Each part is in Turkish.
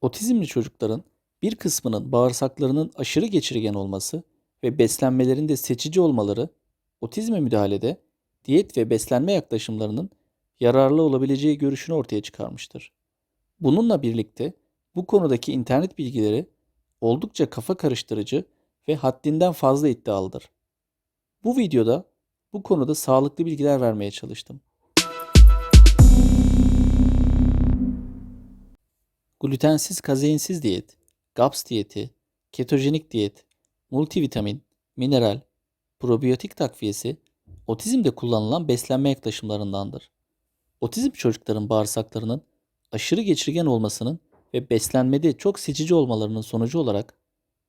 Otizmli çocukların bir kısmının bağırsaklarının aşırı geçirgen olması ve beslenmelerinde seçici olmaları otizme müdahalede diyet ve beslenme yaklaşımlarının yararlı olabileceği görüşünü ortaya çıkarmıştır. Bununla birlikte bu konudaki internet bilgileri oldukça kafa karıştırıcı ve haddinden fazla iddialıdır. Bu videoda bu konuda sağlıklı bilgiler vermeye çalıştım. Glutensiz kazeinsiz diyet, GAPS diyeti, ketojenik diyet, multivitamin, mineral, probiyotik takviyesi otizmde kullanılan beslenme yaklaşımlarındandır. Otizm çocukların bağırsaklarının aşırı geçirgen olmasının ve beslenmede çok seçici olmalarının sonucu olarak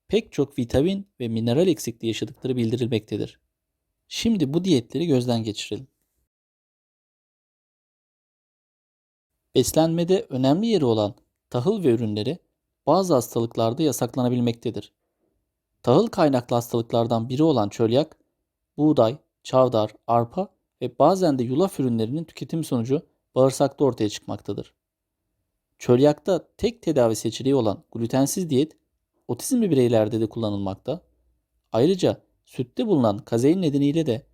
pek çok vitamin ve mineral eksikliği yaşadıkları bildirilmektedir. Şimdi bu diyetleri gözden geçirelim. Beslenmede önemli yeri olan tahıl ve ürünleri bazı hastalıklarda yasaklanabilmektedir. Tahıl kaynaklı hastalıklardan biri olan çölyak, buğday, çavdar, arpa ve bazen de yulaf ürünlerinin tüketim sonucu bağırsakta ortaya çıkmaktadır. Çölyakta tek tedavi seçeneği olan glutensiz diyet otizmli bireylerde de kullanılmakta. Ayrıca sütte bulunan kazein nedeniyle de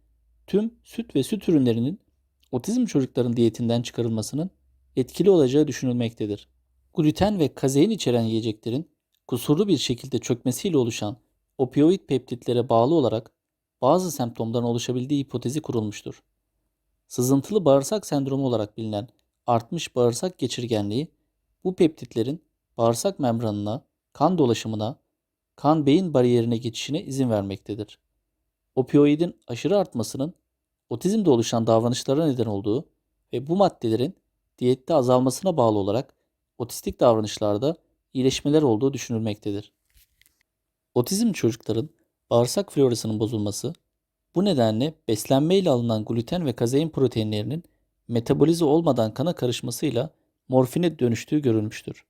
tüm süt ve süt ürünlerinin otizm çocukların diyetinden çıkarılmasının etkili olacağı düşünülmektedir. Gluten ve kazein içeren yiyeceklerin kusurlu bir şekilde çökmesiyle oluşan opioid peptitlere bağlı olarak bazı semptomların oluşabildiği hipotezi kurulmuştur. Sızıntılı bağırsak sendromu olarak bilinen artmış bağırsak geçirgenliği bu peptitlerin bağırsak membranına, kan dolaşımına, kan beyin bariyerine geçişine izin vermektedir. Opioidin aşırı artmasının otizmde oluşan davranışlara neden olduğu ve bu maddelerin diyette azalmasına bağlı olarak otistik davranışlarda iyileşmeler olduğu düşünülmektedir. Otizm çocukların bağırsak florasının bozulması, bu nedenle beslenmeyle alınan gluten ve kazein proteinlerinin metabolize olmadan kana karışmasıyla morfine dönüştüğü görülmüştür.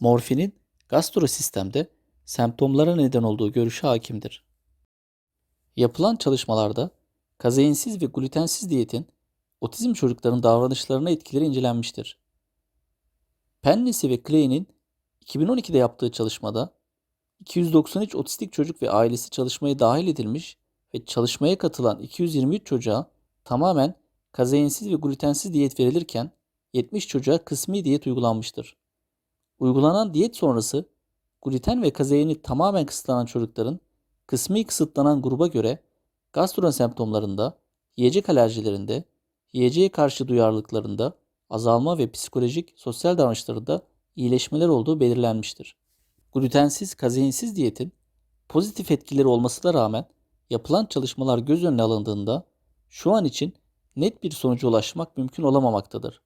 Morfinin gastrosistemde semptomlara neden olduğu görüşü hakimdir. Yapılan çalışmalarda kazeinsiz ve glutensiz diyetin otizm çocukların davranışlarına etkileri incelenmiştir. Pennisi ve Clay'nin 2012'de yaptığı çalışmada 293 otistik çocuk ve ailesi çalışmaya dahil edilmiş ve çalışmaya katılan 223 çocuğa tamamen kazeinsiz ve glutensiz diyet verilirken 70 çocuğa kısmi diyet uygulanmıştır. Uygulanan diyet sonrası gluten ve kazeini tamamen kısıtlanan çocukların kısmi kısıtlanan gruba göre gastro semptomlarında, yiyecek alerjilerinde, yiyeceğe karşı duyarlılıklarında azalma ve psikolojik, sosyal davranışlarında iyileşmeler olduğu belirlenmiştir. Glutensiz, kazeinsiz diyetin pozitif etkileri olmasına rağmen yapılan çalışmalar göz önüne alındığında şu an için net bir sonuca ulaşmak mümkün olamamaktadır.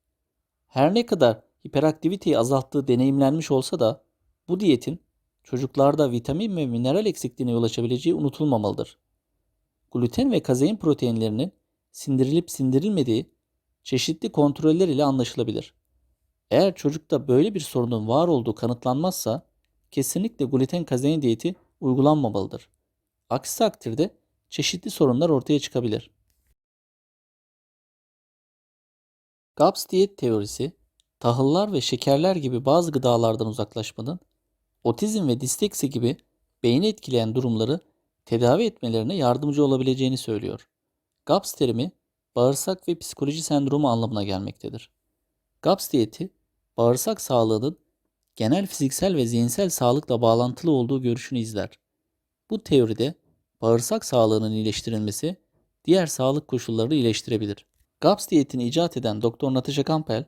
Her ne kadar hiperaktiviteyi azalttığı deneyimlenmiş olsa da bu diyetin çocuklarda vitamin ve mineral eksikliğine yol açabileceği unutulmamalıdır. Gluten ve kazein proteinlerinin sindirilip sindirilmediği çeşitli kontroller ile anlaşılabilir. Eğer çocukta böyle bir sorunun var olduğu kanıtlanmazsa kesinlikle gluten kazein diyeti uygulanmamalıdır. Aksi takdirde çeşitli sorunlar ortaya çıkabilir. GAPS diyet teorisi, tahıllar ve şekerler gibi bazı gıdalardan uzaklaşmanın, otizm ve disleksi gibi beyni etkileyen durumları tedavi etmelerine yardımcı olabileceğini söylüyor. GAPS terimi bağırsak ve psikoloji sendromu anlamına gelmektedir. GAPS diyeti, bağırsak sağlığının genel fiziksel ve zihinsel sağlıkla bağlantılı olduğu görüşünü izler. Bu teoride bağırsak sağlığının iyileştirilmesi diğer sağlık koşullarını iyileştirebilir. GAPS diyetini icat eden Dr. Natasha Campbell,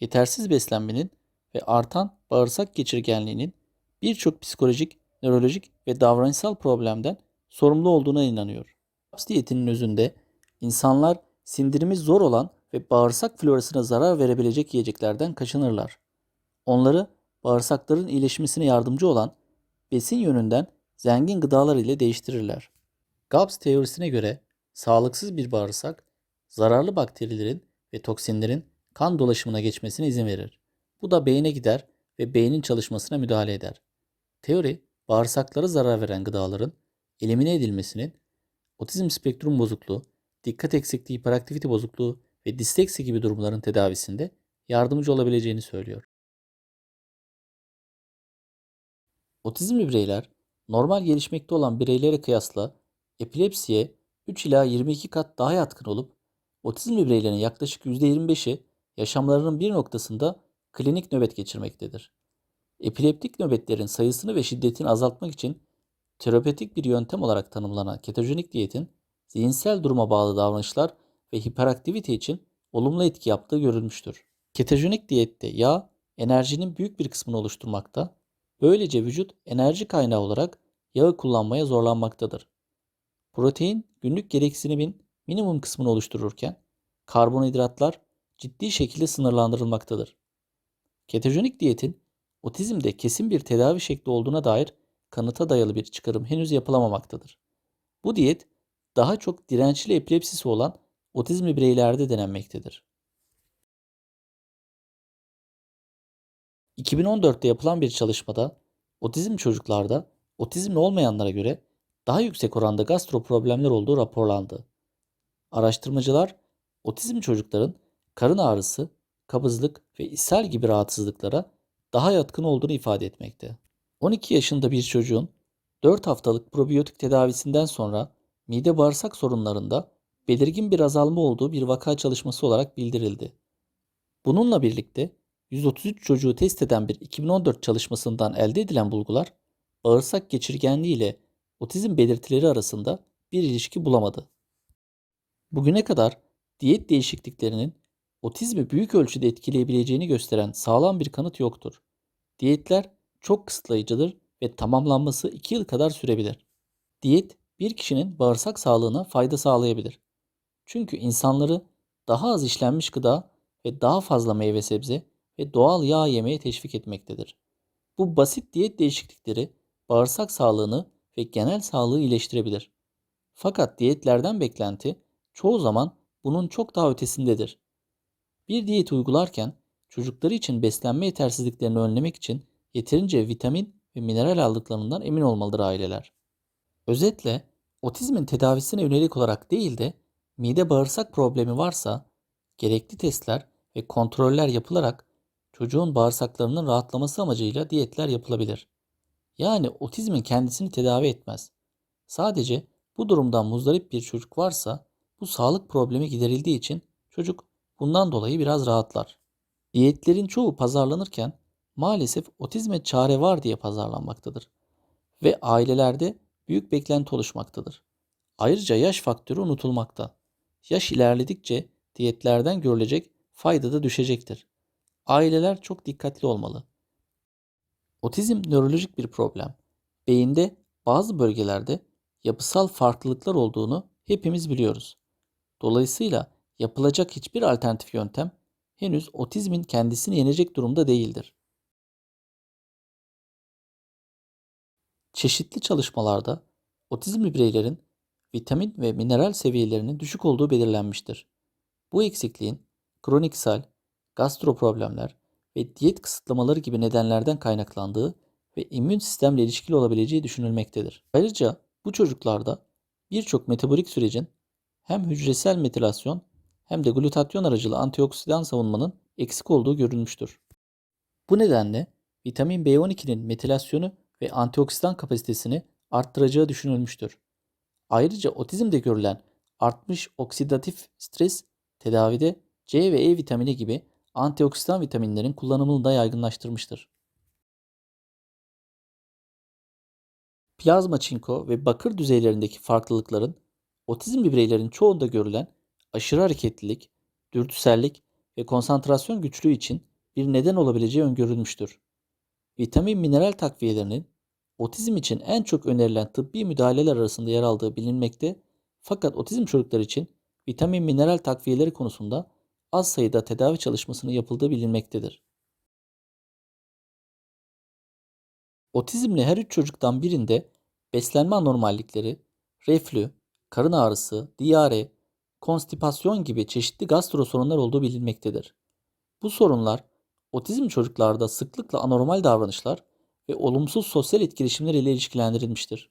yetersiz beslenmenin ve artan bağırsak geçirgenliğinin birçok psikolojik, nörolojik ve davranışsal problemden sorumlu olduğuna inanıyor. GAPS diyetinin özünde insanlar sindirimi zor olan ve bağırsak florasına zarar verebilecek yiyeceklerden kaçınırlar. Onları bağırsakların iyileşmesine yardımcı olan besin yönünden zengin gıdalar ile değiştirirler. GAPS teorisine göre sağlıksız bir bağırsak zararlı bakterilerin ve toksinlerin kan dolaşımına geçmesine izin verir. Bu da beyine gider ve beynin çalışmasına müdahale eder. Teori, bağırsaklara zarar veren gıdaların elimine edilmesinin otizm spektrum bozukluğu, dikkat eksikliği, hiperaktivite bozukluğu ve disleksi gibi durumların tedavisinde yardımcı olabileceğini söylüyor. Otizmli bireyler normal gelişmekte olan bireylere kıyasla epilepsiye 3 ila 22 kat daha yatkın olup otizmli bireylerin yaklaşık %25'i yaşamlarının bir noktasında klinik nöbet geçirmektedir. Epileptik nöbetlerin sayısını ve şiddetini azaltmak için terapötik bir yöntem olarak tanımlanan ketojenik diyetin zihinsel duruma bağlı davranışlar ve hiperaktivite için olumlu etki yaptığı görülmüştür. Ketojenik diyette yağ enerjinin büyük bir kısmını oluşturmakta, böylece vücut enerji kaynağı olarak yağı kullanmaya zorlanmaktadır. Protein günlük gereksinimin minimum kısmını oluştururken karbonhidratlar ciddi şekilde sınırlandırılmaktadır. Ketojenik diyetin otizmde kesin bir tedavi şekli olduğuna dair kanıta dayalı bir çıkarım henüz yapılamamaktadır. Bu diyet daha çok dirençli epilepsisi olan otizmli bireylerde denenmektedir. 2014'te yapılan bir çalışmada otizm çocuklarda otizmli olmayanlara göre daha yüksek oranda gastro problemler olduğu raporlandı. Araştırmacılar otizm çocukların karın ağrısı, kabızlık ve ishal gibi rahatsızlıklara daha yatkın olduğunu ifade etmekte. 12 yaşında bir çocuğun 4 haftalık probiyotik tedavisinden sonra mide bağırsak sorunlarında belirgin bir azalma olduğu bir vaka çalışması olarak bildirildi. Bununla birlikte 133 çocuğu test eden bir 2014 çalışmasından elde edilen bulgular bağırsak geçirgenliği ile otizm belirtileri arasında bir ilişki bulamadı. Bugüne kadar diyet değişikliklerinin otizmi büyük ölçüde etkileyebileceğini gösteren sağlam bir kanıt yoktur. Diyetler çok kısıtlayıcıdır ve tamamlanması 2 yıl kadar sürebilir. Diyet bir kişinin bağırsak sağlığına fayda sağlayabilir. Çünkü insanları daha az işlenmiş gıda ve daha fazla meyve sebze ve doğal yağ yemeye teşvik etmektedir. Bu basit diyet değişiklikleri bağırsak sağlığını ve genel sağlığı iyileştirebilir. Fakat diyetlerden beklenti çoğu zaman bunun çok daha ötesindedir. Bir diyet uygularken çocukları için beslenme yetersizliklerini önlemek için yeterince vitamin ve mineral aldıklarından emin olmalıdır aileler. Özetle otizmin tedavisine yönelik olarak değil de mide bağırsak problemi varsa gerekli testler ve kontroller yapılarak çocuğun bağırsaklarının rahatlaması amacıyla diyetler yapılabilir. Yani otizmin kendisini tedavi etmez. Sadece bu durumdan muzdarip bir çocuk varsa bu sağlık problemi giderildiği için çocuk bundan dolayı biraz rahatlar. Diyetlerin çoğu pazarlanırken maalesef otizme çare var diye pazarlanmaktadır. Ve ailelerde büyük beklenti oluşmaktadır. Ayrıca yaş faktörü unutulmakta. Yaş ilerledikçe diyetlerden görülecek fayda da düşecektir. Aileler çok dikkatli olmalı. Otizm nörolojik bir problem. Beyinde bazı bölgelerde yapısal farklılıklar olduğunu hepimiz biliyoruz. Dolayısıyla yapılacak hiçbir alternatif yöntem henüz otizmin kendisini yenecek durumda değildir. Çeşitli çalışmalarda otizmli bireylerin vitamin ve mineral seviyelerinin düşük olduğu belirlenmiştir. Bu eksikliğin kronik ishal, gastro problemler ve diyet kısıtlamaları gibi nedenlerden kaynaklandığı ve immün sistemle ilişkili olabileceği düşünülmektedir. Ayrıca bu çocuklarda birçok metabolik sürecin hem hücresel metilasyon hem de glutatyon aracılı antioksidan savunmanın eksik olduğu görülmüştür. Bu nedenle vitamin B12'nin metilasyonu ve antioksidan kapasitesini arttıracağı düşünülmüştür. Ayrıca otizmde görülen artmış oksidatif stres tedavide C ve E vitamini gibi antioksidan vitaminlerin kullanımını da yaygınlaştırmıştır. Plazma çinko ve bakır düzeylerindeki farklılıkların otizmli bireylerin çoğunda görülen aşırı hareketlilik, dürtüsellik ve konsantrasyon güçlüğü için bir neden olabileceği öngörülmüştür. Vitamin mineral takviyelerinin otizm için en çok önerilen tıbbi müdahaleler arasında yer aldığı bilinmekte fakat otizm çocukları için vitamin mineral takviyeleri konusunda az sayıda tedavi çalışmasının yapıldığı bilinmektedir. Otizmli her üç çocuktan birinde beslenme anormallikleri, reflü, karın ağrısı, diyare, konstipasyon gibi çeşitli gastro sorunlar olduğu bilinmektedir. Bu sorunlar otizm çocuklarda sıklıkla anormal davranışlar ve olumsuz sosyal etkileşimler ile ilişkilendirilmiştir.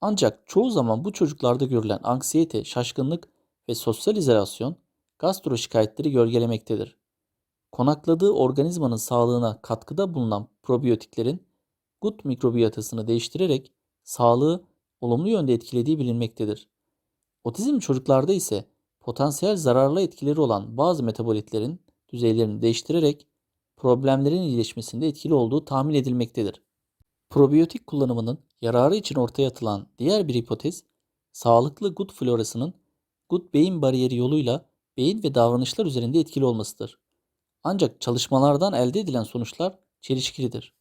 Ancak çoğu zaman bu çocuklarda görülen anksiyete, şaşkınlık ve sosyal izolasyon gastro şikayetleri gölgelemektedir. Konakladığı organizmanın sağlığına katkıda bulunan probiyotiklerin gut mikrobiyotasını değiştirerek sağlığı olumlu yönde etkilediği bilinmektedir. Otizm çocuklarda ise potansiyel zararlı etkileri olan bazı metabolitlerin düzeylerini değiştirerek problemlerin iyileşmesinde etkili olduğu tahmin edilmektedir. Probiyotik kullanımının yararı için ortaya atılan diğer bir hipotez, sağlıklı gut florasının gut beyin bariyeri yoluyla beyin ve davranışlar üzerinde etkili olmasıdır. Ancak çalışmalardan elde edilen sonuçlar çelişkilidir.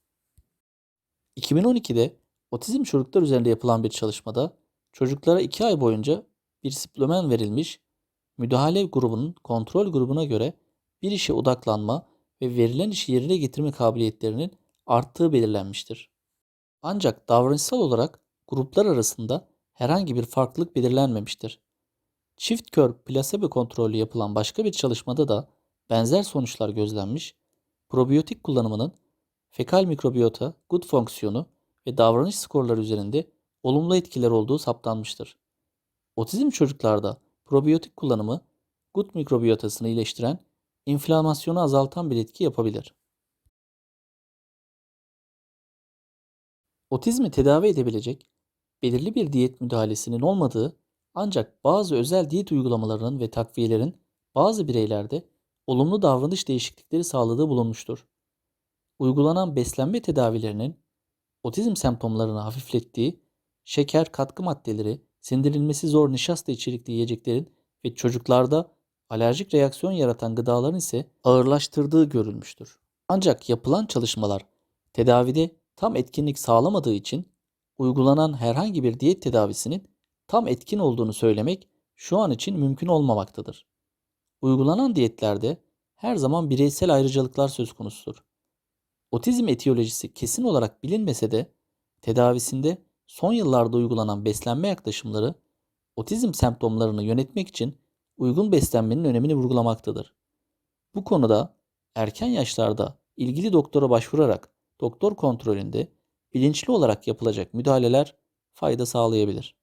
2012'de otizm çocuklar üzerinde yapılan bir çalışmada çocuklara 2 ay boyunca bir suplemen verilmiş, müdahale grubunun kontrol grubuna göre bir işe odaklanma ve verilen işi yerine getirme kabiliyetlerinin arttığı belirlenmiştir. Ancak davranışsal olarak gruplar arasında herhangi bir farklılık belirlenmemiştir. Çift kör plasebo kontrollü yapılan başka bir çalışmada da benzer sonuçlar gözlenmiş, probiyotik kullanımının fekal mikrobiyota, gut fonksiyonu ve davranış skorları üzerinde olumlu etkiler olduğu saptanmıştır. Otizm çocuklarda probiyotik kullanımı gut mikrobiyotasını iyileştiren, inflamasyonu azaltan bir etki yapabilir. Otizmi tedavi edebilecek belirli bir diyet müdahalesinin olmadığı ancak bazı özel diyet uygulamalarının ve takviyelerin bazı bireylerde olumlu davranış değişiklikleri sağladığı bulunmuştur. Uygulanan beslenme tedavilerinin otizm semptomlarını hafiflettiği, şeker, katkı maddeleri, sindirilmesi zor nişasta içerikli yiyeceklerin ve çocuklarda alerjik reaksiyon yaratan gıdaların ise ağırlaştırdığı görülmüştür. Ancak yapılan çalışmalar tedavide tam etkinlik sağlamadığı için uygulanan herhangi bir diyet tedavisinin tam etkin olduğunu söylemek şu an için mümkün olmamaktadır. Uygulanan diyetlerde her zaman bireysel ayrıcalıklar söz konusudur. Otizm etiyolojisi kesin olarak bilinmese de tedavisinde son yıllarda uygulanan beslenme yaklaşımları otizm semptomlarını yönetmek için uygun beslenmenin önemini vurgulamaktadır. Bu konuda erken yaşlarda ilgili doktora başvurarak doktor kontrolünde bilinçli olarak yapılacak müdahaleler fayda sağlayabilir.